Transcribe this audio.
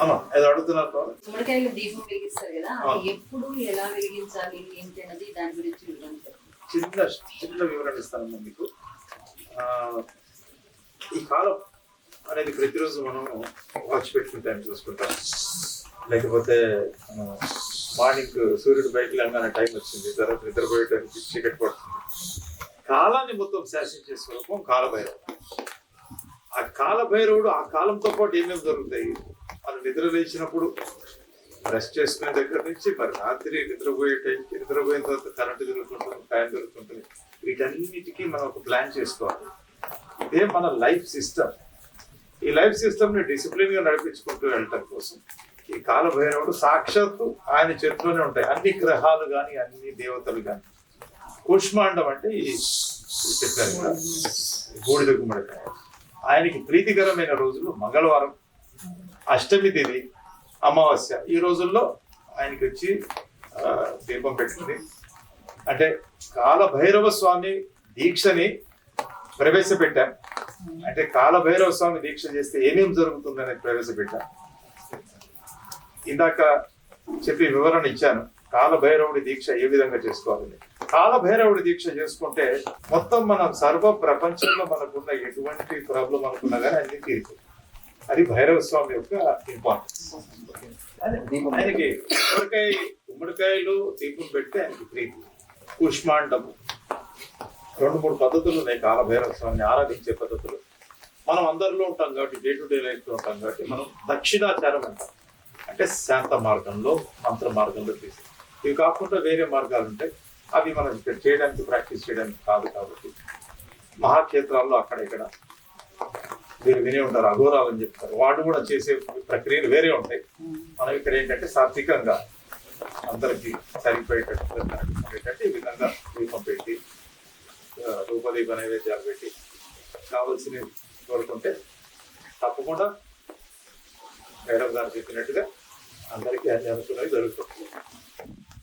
అమ్మా ఏదో అడుగుతున్నారు కదా? గుమ్మడికాయలు దీపం వెలిగిస్తారు కదా ఆ. అది ఎప్పుడు ఎలా వెలిగించాలి ఏంటి అన్నది దాని గురించి వివరించారు చిన్న చిన్న వివరణ ఇస్తానమ్మా మీకు. ఈ కాలం అనేది ప్రతిరోజు మనం వాచ్ పెట్టుకుని టైం చూసుకుంటాం. లేకపోతే మార్నింగ్ సూర్యుడు బయటకు వెళ్ళగానే టైం వచ్చింది తర్వాత నిద్రపోయేటానికి చీకటి పడుతుంది. కాలాన్ని మొత్తం శాసించే స్వరూపం కాలభైరవుడు. ఆ కాలభైరవుడు ఆ కాలంతో పాటు ఏమేమి జరుగుతాయి? నిద్ర లేచినప్పుడు బ్రష్ చేసుకునే దగ్గర నుంచి మరి రాత్రి నిద్రపోయే టైంకి నిద్రపోయిన తర్వాత కరెంటు దొరుకుతుంటుంది ఫ్యాన్ దొరుకుతుంటుంది వీటన్నిటికీ మనం ఒక ప్లాన్ చేసుకోవాలి. ఇదే మన లైఫ్ సిస్టమ్ ఈ లైఫ్ సిస్టమ్ని డిసిప్లిన్గా నడిపించుకుంటూ వెళ్ళటం కోసం. ఈ కాలభైరవుడు సాక్షాత్తు ఆయన చేతిలోనే ఉంటాయి. అన్ని గ్రహాలు కానీ అన్ని దేవతలు కానీ కూష్మాండం అంటే ఈ చెప్పారు చెప్పాను కదా, బూడిద గుమ్మడికాయ ఆయనకి ప్రీతికరమైన రోజులు మంగళవారం. అష్టమి తిథి అమావాస్య ఈ రోజుల్లో ఆయనకి వచ్చి దీపం పెట్టింది అంటే కాలభైరవ స్వామి దీక్షని ప్రవేశపెట్టాం. అంటే కాలభైరవ స్వామి దీక్ష చేస్తే ఏమేం జరుగుతుందని ప్రవేశపెట్టాం. ఇందాక చెప్పి వివరణ ఇచ్చాను. కాలభైరవుడి దీక్ష ఏ విధంగా చేసుకోవాలని. కాలభైరవుడి దీక్ష చేసుకుంటే మొత్తం మనం సర్వ ప్రపంచంలో మనకున్న ఎటువంటి ప్రాబ్లం అనుకున్నా కానీ అన్ని తీరుతుంది అది భైరవ స్వామి యొక్క ఇంపార్టెన్స్ ఆయనకి గుమ్మడికాయ గుమ్మడికాయలు దీపం పెడితే ఆయనకి ప్రీతి. కుష్మాండము. రెండు మూడు పద్ధతులు ఉన్నాయి కాలభైరవ స్వామిని ఆరాధించే పద్ధతులు. మనం అందరిలో ఉంటాం కాబట్టి డే టు డే లైఫ్లో ఉంటాం కాబట్టి మనం దక్షిణాచారం అంటాం. అంటే శాంత మార్గంలో మంత్ర మార్గంలో తీసి ఇవి కాకుండా వేరే మార్గాలు ఉంటాయి. అవి మనం ఇక్కడ చేయడానికి ప్రాక్టీస్ చేయడానికి కాదు కాబట్టి మహాక్షేత్రాల్లో అక్కడ ఇక్కడ మీరు వినే ఉంటారు అఘోరాలు అని చెప్తారు. వాడు కూడా చేసే ప్రక్రియలు వేరే ఉంటాయి. మనం ఇక్కడ ఏంటంటే సాత్వికంగా అందరికి సరిపోయేటట్టు ఏంటంటే ఈ విధంగా దీపం పెట్టి రూపదీప నైవేద్యాలు పెట్టి కావలసినవి కోరుకుంటే తప్పకుండా భైరవ్ గారు చెప్పినట్టుగా అందరికీ అన్ని అనుకున్నవి జరుగుతుంది.